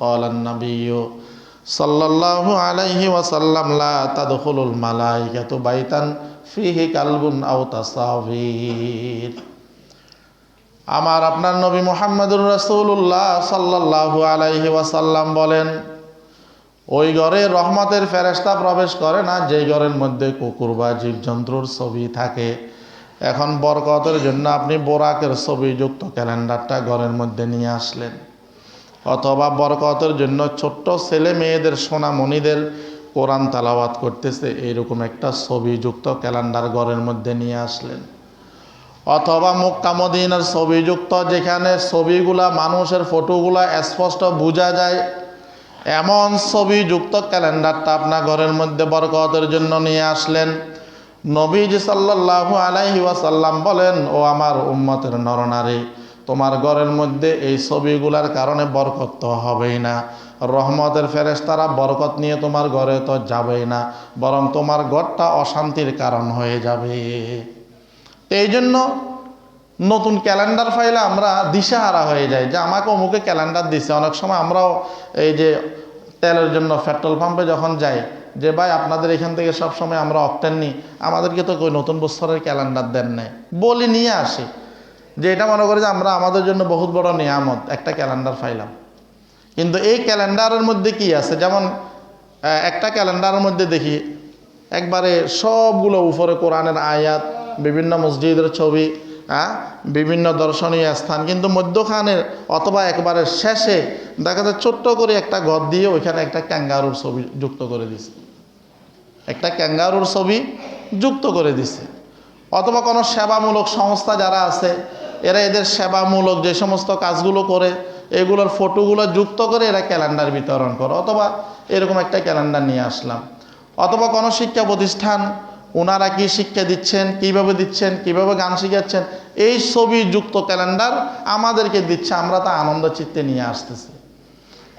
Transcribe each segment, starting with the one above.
قال النبي صلى الله عليه وسلم لا تدخل الملائكة بيتا فيه كلب أو تصاوير আমার আপনার নবী মোহাম্মদুর রসুল্লাহ সাল্লাহ আলাইহি ওয়াসাল্লাম বলেন ওই ঘরে রহমতের ফেরেস্তা প্রবেশ করে না যে ঘরের মধ্যে কুকুর বা জীবজন্তুর ছবি থাকে এখন বরকতের জন্য আপনি বোরাকের ছবিযুক্ত ক্যালেন্ডারটা ঘরের মধ্যে নিয়ে আসলেন অথবা বরকতের জন্য ছোট্ট ছেলে মেয়েদের সোনামণিদের কোরআন তালাওয়াত করতেছে, এইরকম একটা ছবিযুক্ত ক্যালেন্ডার ঘরের মধ্যে নিয়ে আসলেন। অথবা মুক্কামদিনের ছবিযুক্ত যেখানে ছবিগুলা, মানুষের ফটোগুলা স্পষ্ট বোঝা যায়। এমন ছবিযুক্ত ক্যালেন্ডারটা আপনার ঘরের মধ্যে বরকতের জন্য নিয়ে আসলেন। নবীজি সাল্লাল্লাহু আলাইহি ওয়াসাল্লাম বলেন, ও আমার উম্মতের নরনারী তোমার ঘরের মধ্যে এই ছবিগুলার কারণে বরকত তো হবেই না। রহমতের ফেরেশতারা বরকত নিয়ে তোমার ঘরে তো যাবেই না, বরং তোমার ঘরটা অশান্তির কারণ হয়ে যাবে। এই জন্য নতুন ক্যালেন্ডার ফাইলে আমরা দিশাহারা হয়ে যাই, যে আমাকে অমুকে ক্যালেন্ডার দিছে। অনেক সময় আমরাও এই যে তেলের জন্য পেট্রোল পাম্পে যখন যাই, যে ভাই আপনাদের এখান থেকে সব সময় আমরা অক্টেন নিই, আমাদেরকে তো কই নতুন বছরের ক্যালেন্ডার দেন নাই। বলি নিয়ে আসি। যে এটা মনে করি যে আমরা আমাদের জন্য বহুত বড় নিয়ামত, একটা ক্যালেন্ডার ফাইলাম কিন্তু এই ক্যালেন্ডারের মধ্যে কি আছে? যেমন একটা ক্যালেন্ডারের মধ্যে দেখি, একবারে সবগুলো উপরে কোরআনের আয়াত, বিভিন্ন মসজিদের ছবি হ্যাঁ বিভিন্ন দর্শনীয় স্থান, কিন্তু মধ্যখানের অথবা একবারে শেষে দেখা যায় ছোট্ট করে একটা ঘর দিয়ে ওইখানে একটা ক্যাঙ্গারুর ছবি যুক্ত করে দিছে। একটা ক্যাঙ্গারুর ছবি যুক্ত করে দিছে। অথবা কোনো সেবামূলক সংস্থা যারা আছে এরা এদের সেবামূলক যে সমস্ত কাজগুলো করে, এগুলোর ফটোগুলো যুক্ত করে এরা ক্যালেন্ডার বিতরণ করে। অথবা এরকম একটা ক্যালেন্ডার নিয়ে আসলাম। অথবা কোনো শিক্ষা প্রতিষ্ঠান ওনারা কি শিক্ষা দিচ্ছেন, কীভাবে দিচ্ছেন, কীভাবে গান শিখাচ্ছেন, এই ছবি যুক্ত ক্যালেন্ডার আমাদেরকে দিচ্ছে, আমরা তা আনন্দ চিত্তে নিয়ে আসতেছি।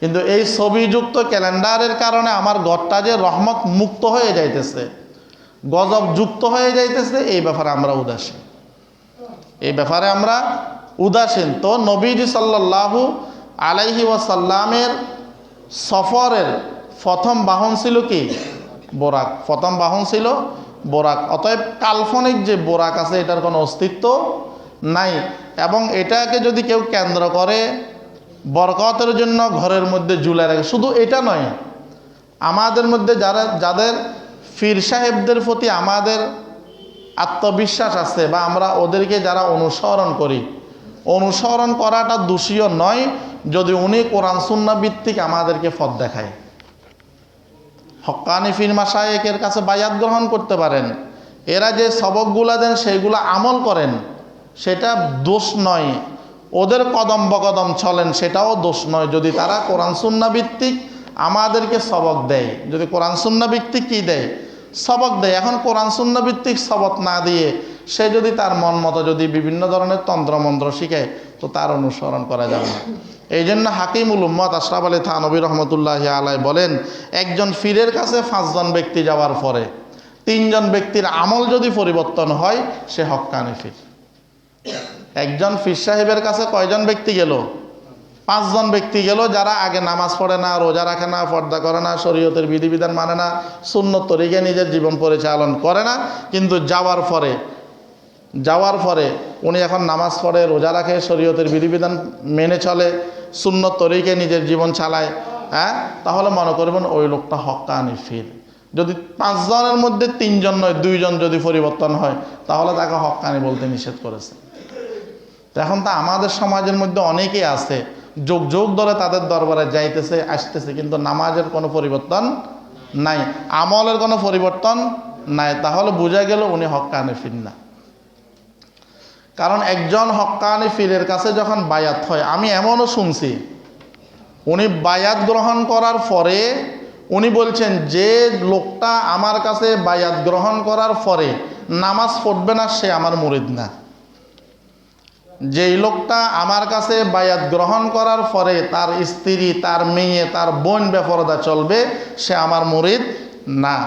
কিন্তু এই ছবিযুক্ত ক্যালেন্ডারের কারণে আমার ঘরটা যে রহমত মুক্ত হয়ে যাইতেছে, গজব যুক্ত হয়ে যাইতেছে, এই ব্যাপারে আমরা উদাসীন। এই ব্যাপারে আমরা উদাসীন। তো নবীজি সাল্লাল্লাহু আলাইহি ওয়াসাল্লামের সফরের প্রথম বাহন ছিল কি? বোরাক। প্রথম বাহন ছিল বোরাক। অতএব কাল্পনিক যে বোরাক আছে, এটার কোনো অস্তিত্ব নাই। এবং এটাকে যদি কেউ কেন্দ্র করে বরকতের জন্য ঘরের মধ্যে ঝুলে রাখে, শুধু এটা নয়, আমাদের মধ্যে যারা, যাদের ফির সাহেবদের প্রতি আমাদের আত্মবিশ্বাস আছে বা আমরা ওদেরকে যারা অনুসরণ করি। অনুসরণ করাটা দোষীয় নয় যদি উনি কোরআন সুন্না ভিত্তিক আমাদেরকে পথ দেখায়। হক্কানি ফিরমা মাসায়েকের কাছে বায়াত গ্রহণ করতে পারেন। এরা যে সবকগুলা দেন সেইগুলো আমল করেন, সেটা দোষ নয়। ওদের কদম বকদম চলেন, সেটাও দোষ নয়। যদি তারা কোরআন সুন্না ভিত্তিক আমাদেরকে সবক দেয়, যদি কোরআন সুন্না ভিত্তিক কী দেয়? সবক দেয়। এখন কোরআন ভিত্তিক সবক না দিয়ে সে যদি তার মন মতো যদি বিভিন্ন ধরনের তন্ত্রমন্ত্র শিখে, তো তার অনুসরণ করা যাবে না। এই জন্য হাকিমুল উম্মদ আশরাফ আলী থানবী রহমতুল্লাহ আলাই বলেন, একজন ফিরের কাছে পাঁচজন ব্যক্তি যাওয়ার পরে তিনজন ব্যক্তির আমল যদি পরিবর্তন হয়, সে হক্কানি ফির। একজন ফির সাহেবের কাছে কয়জন ব্যক্তি গেল? পাঁচজন ব্যক্তি গেল, যারা আগে নামাজ পড়ে না, রোজা রাখে না, পর্দা করে না, শরীয়তের বিধিবিধান মানে না, সুন্নত তরিকে নিজের জীবন পরিচালন করে না, কিন্তু যাওয়ার পরে যাওয়ার পরে উনি এখন নামাজ পড়ে, রোজা রাখে, শরীয়তের বিধিবিধান মেনে চলে, সুন্নত তরিকে নিজের জীবন চালায় হ্যাঁ? তাহলে মনে করবেন ওই লোকটা হক্কানি ফির যদি পাঁচজনের মধ্যে তিনজন নয়, দুইজন যদি পরিবর্তন হয়, তাহলে তাকে হক্কানি বলতে নিষেধ করেছে। এখন তো আমাদের সমাজের মধ্যে অনেকেই আছে যোগ যোগ ধরে তাদের দরবারে যাইতেছে, আসতেছে, কিন্তু নামাজের কোনো পরিবর্তন নাই, আমলের কোনো পরিবর্তন নাই। তাহলে বোঝা গেল উনি হক্কানি ফির না। কারণ একজন হক্কানি ফিরের কাছে যখন বায়াত হয়, আমি এমনও শুনছি, উনি বায়াত গ্রহণ করার পরে উনি বলছেন, যে লোকটা আমার কাছে বায়াত গ্রহণ করার পরে নামাজ পড়বে না, সে আমার মুরিদ না। যেই লোকটা আমার কাছে বায়াত গ্রহণ করার পরে তার স্ত্রী, তার মেয়ে, তার বোন বেফরদা চলবে, সে আমার মুরিদ না।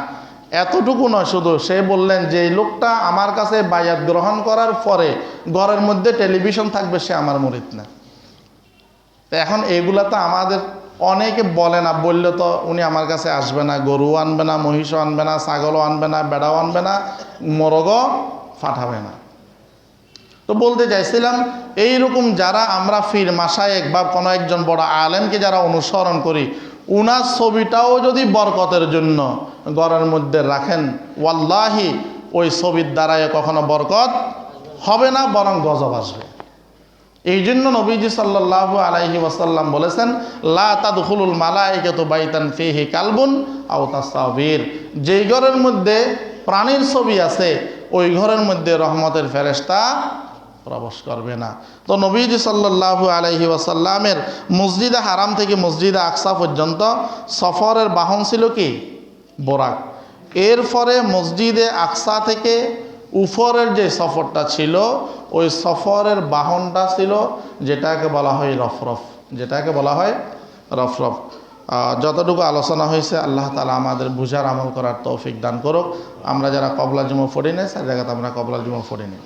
এতটুকু নয় শুধু, সে বললেন যে এই লোকটা আমার কাছে বায়াত গ্রহণ করার পরে ঘরের মধ্যে টেলিভিশন থাকবে, সে আমার মুরিদ না। এখন এগুলা তো আমাদের অনেকে বলে না, বললে তো উনি আমার কাছে আসবে না, গরু আনবে না, মহিষও আনবে না, ছাগলও আনবে না, বেড়াও আনবে না, মোরগও ফাটাবে না। তো বলতে চাইছিলাম, এইরকম যারা আমরা ফির মাসায়েক বা কোনো একজন বড় আলেমকে যারা অনুসরণ করি, উনার ছবিটাও যদি বরকতের জন্য ঘরের মধ্যে রাখেন, ওয়াল্লাহি ওই ছবির দ্বারায় কখনো বরকত হবে না, বরং গজব আসবে। এই জন্য নবীজি সাল্লাহ আলাইহি ওয়াসাল্লাম বলেছেন, লা তাদখুলুল মালাইকাতু বাইতান ফিহি কালবুন আও তাসাবির যেই ঘরের মধ্যে প্রাণীর ছবি আছে, ওই ঘরের মধ্যে রহমতের ফেরেশতা প্রবেশ করবে না। তো নবীজি সাল্লাহ আলাইহি ওয়াসাল্লামের মসজিদে হারাম থেকে মসজিদে আকসা পর্যন্ত সফরের বাহন ছিল কি? বোরাক। এর পরে মসজিদে আকসা থেকে উপরের যে সফরটা ছিল, ওই সফরের বাহনটা ছিল যেটাকে বলা হয় রফরফ। যেটাকে বলা হয় রফরফ। যতটুকু আলোচনা হয়েছে, আল্লাহ তালা আমাদের বুঝার আমল করার তৌফিক দান করুক। আমরা যারা কবলা জুমা ফড়ি নেই সেই জায়গাতে আমরা কবলা জুমা ফড়ি নিই।